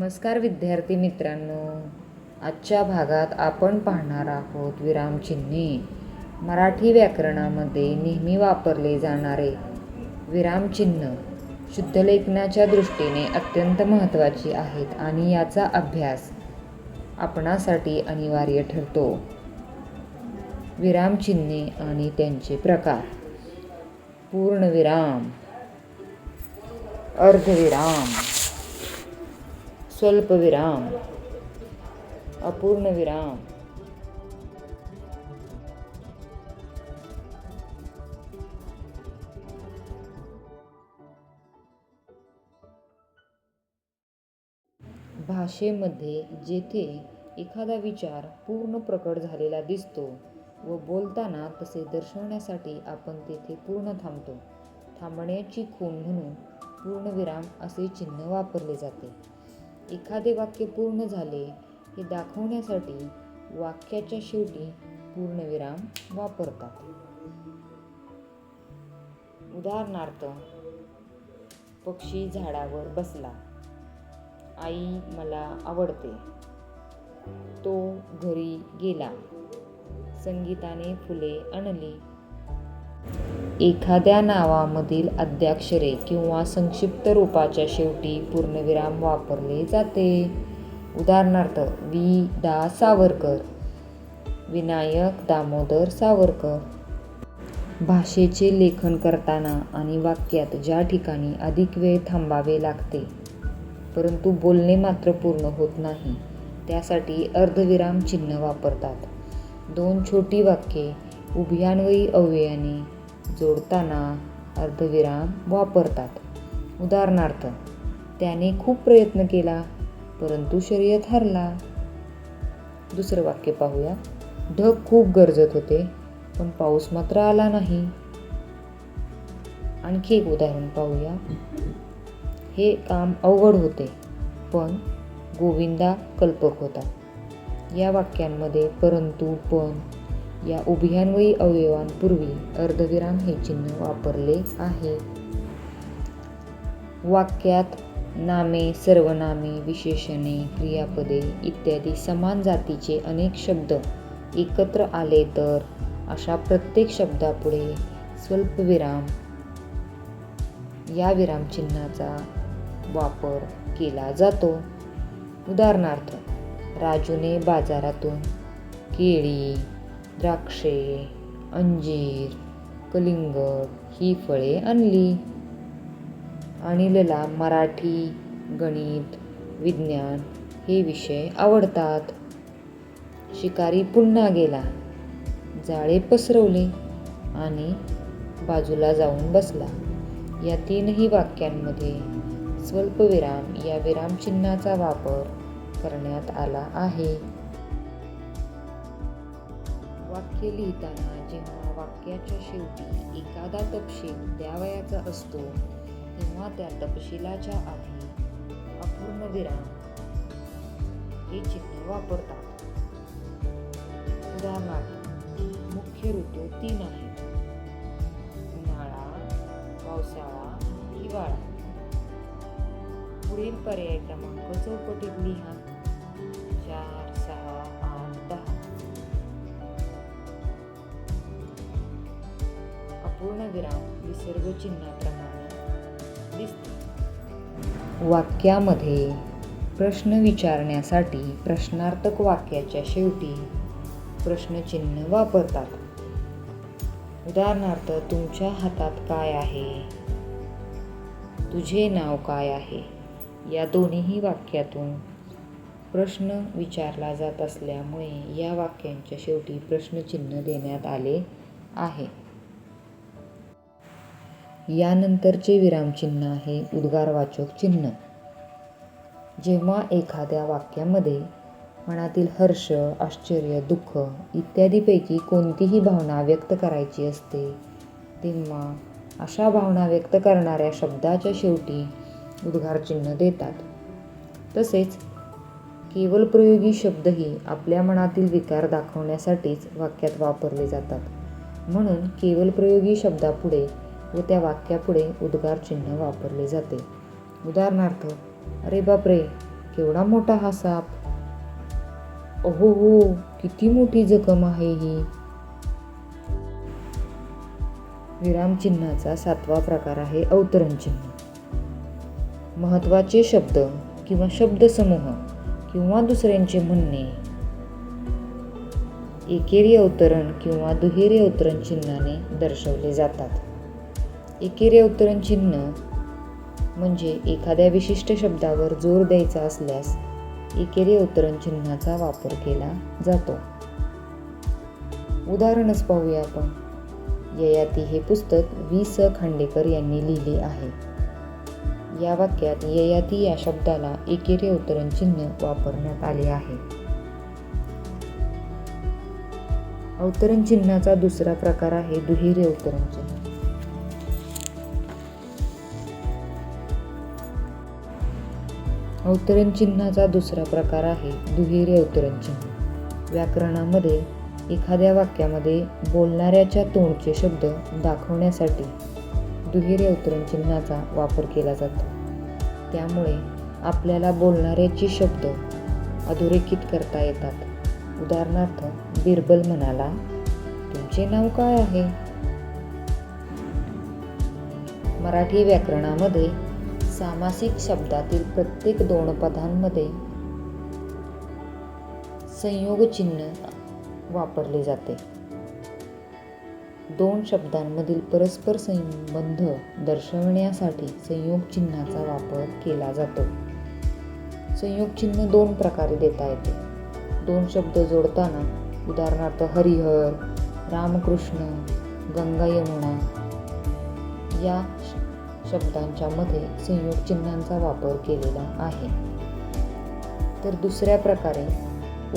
नमस्कार विद्यार्थी मित्रांनो. आजच्या भागात आपण पाहणार आहोत विरामचिन्हे मराठी व्याकरणामध्ये नेहमी वापरले जाणारे विरामचिन्ह शुद्धलेखनाच्या दृष्टीने अत्यंत महत्त्वाची आहेत आणि याचा अभ्यास आपणासाठी अनिवार्य ठरतो. विरामचिन्हे आणि त्यांचे प्रकार. पूर्णविराम अर्धविराम. स्वल्पविराम अपूर्णविराम भाषेमध्ये जेथे एखादा विचार पूर्ण प्रकट झालेला दिसतो व बोलताना तसे दर्शवण्यासाठी आपण तेथे पूर्ण थांबतो. थांबण्याची खूण म्हणून पूर्णविराम असे चिन्ह वापरले जाते. एखादे वाक्य पूर्ण झाले हे दाखवण्यासाठी वाक्याच्या शेवटी पूर्णविराम वापरतात. उदाहरणार्थ पक्षी झाडावर बसला. आई मला आवडते. तो घरी गेला. संगीताने फुले आणली. एखाद्या नावामधील अद्याक्षरे किंवा संक्षिप्त रूपाच्या शेवटी पूर्णविराम वापरले जाते. उदाहरणार्थ वि दा सावरकर विनायक दामोदर सावरकर. भाषेचे लेखन करताना आणि वाक्यात ज्या ठिकाणी अधिक वेळ थांबावे लागते परंतु बोलणे मात्र पूर्ण होत नाही त्यासाठी अर्धविराम चिन्ह वापरतात. दोन छोटी वाक्ये उभयान्वयी अव्ययाने जोडताना अर्धविराम वापरतात. उदाहरणार्थ त्याने खूप प्रयत्न केला परंतु शर्यत हरला. दुसरं वाक्य पाहूया. ढग खूप गरजत होते पण पाऊस मात्र आला नाही. आणखी एक उदाहरण पाहूया. हे काम अवघड होते पण गोविंदा कल्पक होता. या वाक्यांमध्ये परंतु पण या उभयान्वयी अवयवांपूर्वी अर्धविराम हे चिन्ह वापरले आहे. वाक्यात नामे सर्वनामे विशेषणे क्रियापदे इत्यादी समान जातीचे अनेक शब्द एकत्र आले तर अशा प्रत्येक शब्दापुढे स्वल्पविराम या विरामचिन्हाचा वापर केला जातो. उदाहरणार्थ राजूने बाजारातून केळी द्राक्षे अंजीर कलिंगड ही फळे आणली. अनिलला मराठी गणित विज्ञान हे विषय आवडतात. शिकारी पुन्हा गेला. जाळे पसरवले आणि बाजूला जाऊन बसला. या तीनही वाक्यांमध्ये स्वल्पविराम या विरामचिन्हाचा वापर करण्यात आला आहे. वाक्य लिहिताना जेव्हा वाक्याच्या शेवटी एखादा तपशील द्यावयाचा असतो तेव्हा त्या तपशिलाच्या आधी अपूर्ण विराम हे चिन्ह वापरतात. उदाहरणार्थ मुख्य ऋतू तीन आहेत. उन्हाळा पावसाळा हिवाळा. पुढील पर्याय क्रमांक चौकटीत लिहा चार अपूर्ण विराम विसर्ग चिन्हाप्रमाणे दिसते. वाक्यामध्ये प्रश्न विचारण्यासाठी प्रश्नार्थक वाक्याच्या शेवटी प्रश्नचिन्ह वापरतात. उदाहरणार्थ तुमच्या हातात काय आहे? तुझे नाव काय आहे? या दोन्हीही वाक्यातून प्रश्न विचारला जात असल्यामुळे या वाक्यांच्या शेवटी प्रश्नचिन्ह देण्यात आले आहे. यानंतरचे विरामचिन्ह आहे उद्गारवाचक चिन्ह. जेव्हा एखाद्या वाक्यामध्ये मनातील हर्ष आश्चर्य दुःख इत्यादीपैकी कोणतीही भावना व्यक्त करायची असते तेव्हा अशा भावना व्यक्त करणाऱ्या शब्दाच्या शेवटी उद्गारचिन्ह देतात. तसेच केवलप्रयोगी शब्दही आपल्या मनातील विकार दाखवण्यासाठीच वाक्यात वापरले जातात. म्हणून केवलप्रयोगी शब्दापुढे व त्या वाक्यापुढे उद्गार चिन्ह वापरले जाते. उदाहरणार्थ अरे बापरे केवढा मोठा हा साप. अहो हो किती मोठी जखम आहे ही. विरामचिन्हाचा सातवा प्रकार आहे अवतरण चिन्ह. महत्त्वाचे शब्द किंवा शब्दसमूह किंवा दुसऱ्यांचे म्हणणे. एकेरी अवतरण किंवा दुहेरी अवतरण चिन्हाने दर्शवले जातात. एकेरी अवतरण चिन्ह म्हणजे एखाद्या विशिष्ट शब्दावर जोर द्यायचा असल्यास एकेरी अवतरण चिन्हाचा वापर केला जातो. उदाहरणच पाहूया आपण. ययाती हे पुस्तक वि स. खांडेकर यांनी लिहिले आहे. या वाक्यात ययाती या शब्दाला एकेरी अवतरण चिन्ह वापरण्यात आले आहे. अवतरण चिन्हाचा दुसरा प्रकार आहे दुहेरी अवतरण चिन्ह. अवतरण चिन्हाचा दुसरा प्रकार आहे दुहेरी अवतरण चिन्ह. व्याकरणामध्ये एखाद्या वाक्यामध्ये बोलणाऱ्याच्या तोंडचे शब्द दाखवण्यासाठी दुहेरी अवतरण चिन्हाचा वापर केला जातो. त्यामुळे आपल्याला बोलणाऱ्याचे शब्द अधोरेखित करता येतात. उदाहरणार्थ बिरबल म्हणाला तुमचे नाव काय आहे? मराठी व्याकरणामध्ये सामासिक शब्दातील प्रत्येक दोन पदांमध्ये संयोग चिन्ह वापरले जाते. दोन शब्दांमधील परस्पर संबंध दर्शवण्यासाठी संयोग चिन्हाचा वापर केला जातो. संयोग चिन्ह दोन प्रकारे देता येते. दोन शब्द जोडताना उदाहरणार्थ हरिहर रामकृष्ण गंगा यमुना या शब्दांच्या मध्ये संयोग चिन्हांचा वापर केलेला आहे. तर दुसऱ्या प्रकारे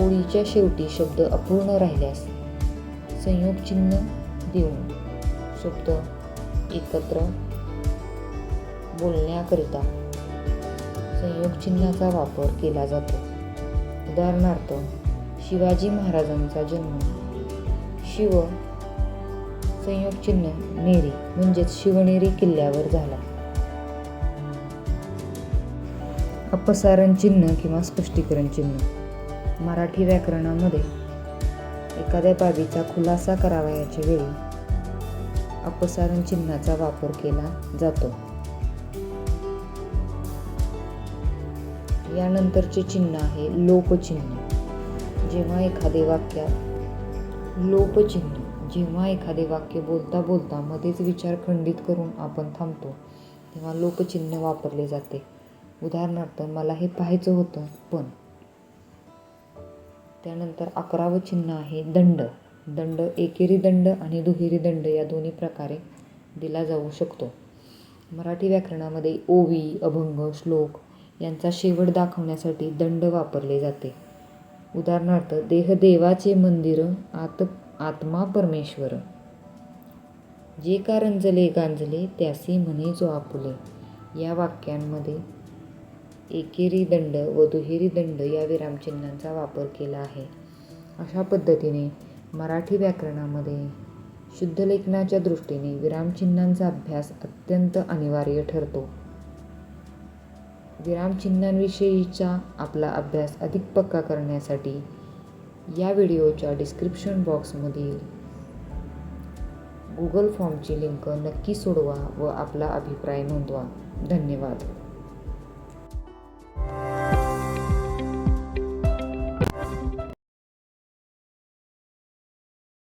ओळीच्या शेवटी शब्द अपूर्ण राहिल्यास संयोग चिन्ह देऊन शब्द एकत्र बोलण्याकरिता संयोग चिन्हाचा वापर केला जातो. उदाहरणार्थ शिवाजी महाराजांचा जन्म शिव संयोग चिन्ह नेरी म्हणजेच शिवनेरी किल्ल्यावर झाला. अपसारण चिन्ह किंवा स्पष्टीकरण चिन्ह. मराठी व्याकरणामध्ये एखाद्या बाबीचा खुलासा करावयाच्या वेळी अपसारण चिन्हाचा वापर केला जातो. यानंतरचे चिन्ह आहे लोपचिन्ह. जेव्हा एखादे वाक्यात लोपचिन्ह जेव्हा एखादे वाक्य बोलता बोलता मध्येच विचार खंडित करून आपण थांबतो तेव्हा लोपचिन्ह वापरले जाते. उदाहरणार्थ मला हे पाहायचं होतं पण त्यानंतर अकरावं चिन्ह आहे दंड. दंड एकेरी दंड आणि दुहेरी दंड या दोन्ही प्रकारे दिला जाऊ शकतो. मराठी व्याकरणामध्ये ओवी अभंग श्लोक यांचा शेवट दाखवण्यासाठी दंड वापरले जाते. उदाहरणार्थ देहदेवाचे मंदिर आत आत्मा परमेश्वर. जे का रंजले गांजले त्यासी म्हणे जो आपुले. या वाक्यांमध्ये एकेरी दंड व दुहेरी दंड या विरामचिन्हांचा वापर केला आहे. अशा पद्धतीने मराठी व्याकरणामध्ये शुद्धलेखनाच्या दृष्टीने विरामचिन्हांचा अभ्यास अत्यंत अनिवार्य ठरतो. विरामचिन्हांविषयीचा आपला अभ्यास अधिक पक्का करण्यासाठी या व्हिडिओच्या डिस्क्रिप्शन बॉक्समधील गुगल फॉर्मची लिंक नक्की सोडवा व आपला अभिप्राय नोंदवा. धन्यवाद.